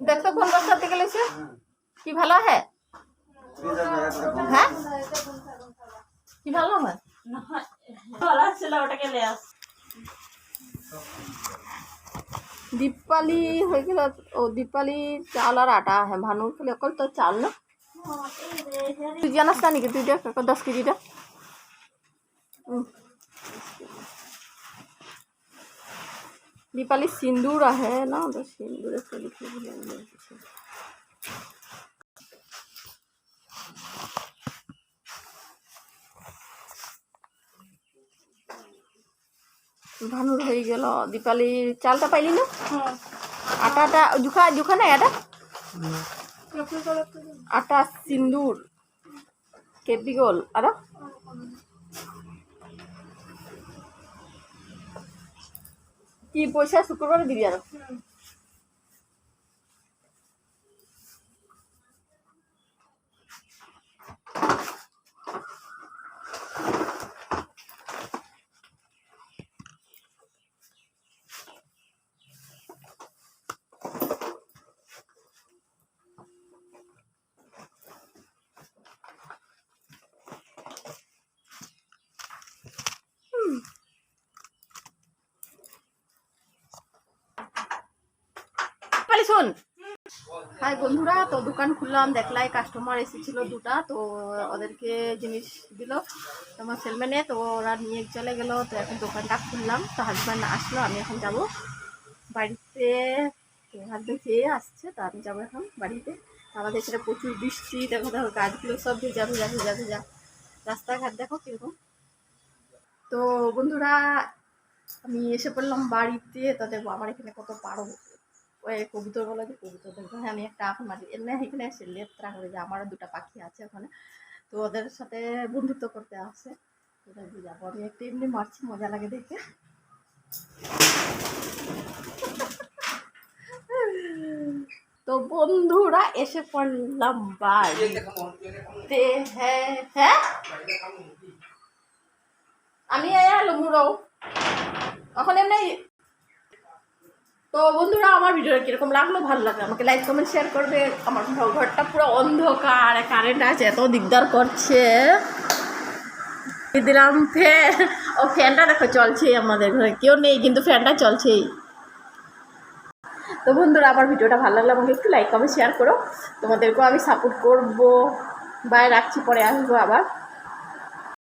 দেখতো কোন বস্তা থেকে লেছে কি ভালো হ্যাঁ? হ্যাঁ? কি ভালো হয়? বলা ছিল ওটাকে লে আস দীপালি হয়ে গেল, ও দীপালি চাল আর আটা। হ্যাঁ ভানুর খালি অকল তো চাল না। তুই জানাস না নাকি? তুই দেখ অকল দশ কেজিটা উম। দীপালি সিন্দুর আহে না তো সিন্দুরে তো লিখে ভানুর হয়ে গেল। দীপালি চালটা পাইলি না? আটাটা জুখা জুখা নাই। আটা আটা সিন্দুর কেপি গল। আর? কি পয়সা শুক্রবার দিবি আর শোন। হাই বন্ধুরা, তো দোকান খুললাম, দেখলাই কাস্টমার এসেছিল দুটা, তো ওদেরকে জিনিস দিল। তোমার সেলম্যানে তো ওরা নিয়ে চলে গেল, তো এখন দোকানটা খুললাম। তো হাজব্যান্ড আসলো, আমি এখন যাব বাড়িতে। হাজব্যান্ড খেয়ে আসছে, তো আমি যাব এখন বাড়িতে। আমাদের এখানে প্রচুর বৃষ্টি, দেখো দেখো, গাছগুলো সব ভেজা ভেজা ভেজা ভেজা। রাস্তাঘাট, দেখো, কীরকম। তো বন্ধুরা, আমি এসে পড়লাম বাড়িতে, তো দেখব আমার এখানে কত পারো ওই কবুতর বলে যে কবুতর দেখব আমি একটা এখন মাঝে এমনি এখানে এসে লেত্রা করে যে আমারও দুটো পাখি আছে ওখানে। তো ওদের সাথে বন্ধুত্ব করতে আসে। ওদের যাব আমি একটু এমনি মারছি, মজা লাগে দেখে তো বন্ধুরা, এসে পড়লাম বাড়িতে হ্যাঁ হ্যাঁ আমি এলো মুড়ো। এখন এমনি তো বন্ধুরা, আমার ভিডিওটা কীরকম লাগল? ভালো লাগল আমাকে লাইক কমেন্ট শেয়ার করবে। আমার ঘরটা পুরো অন্ধকার কারেন্ট আছে, এত দিকদার করছে। দিলাম ফ্যান ও ফ্যানটা দেখো, চলছেই আমাদের ঘরে। কেউ নেই, কিন্তু ফ্যানটা চলছেই। তো বন্ধুরা, আমার ভিডিওটা ভালো লাগল আমাকে একটু লাইক কমেন্ট শেয়ার করো। তোমাদেরকেও আমি সাপোর্ট করব। বাই রাখছি, পরে আসব আবার।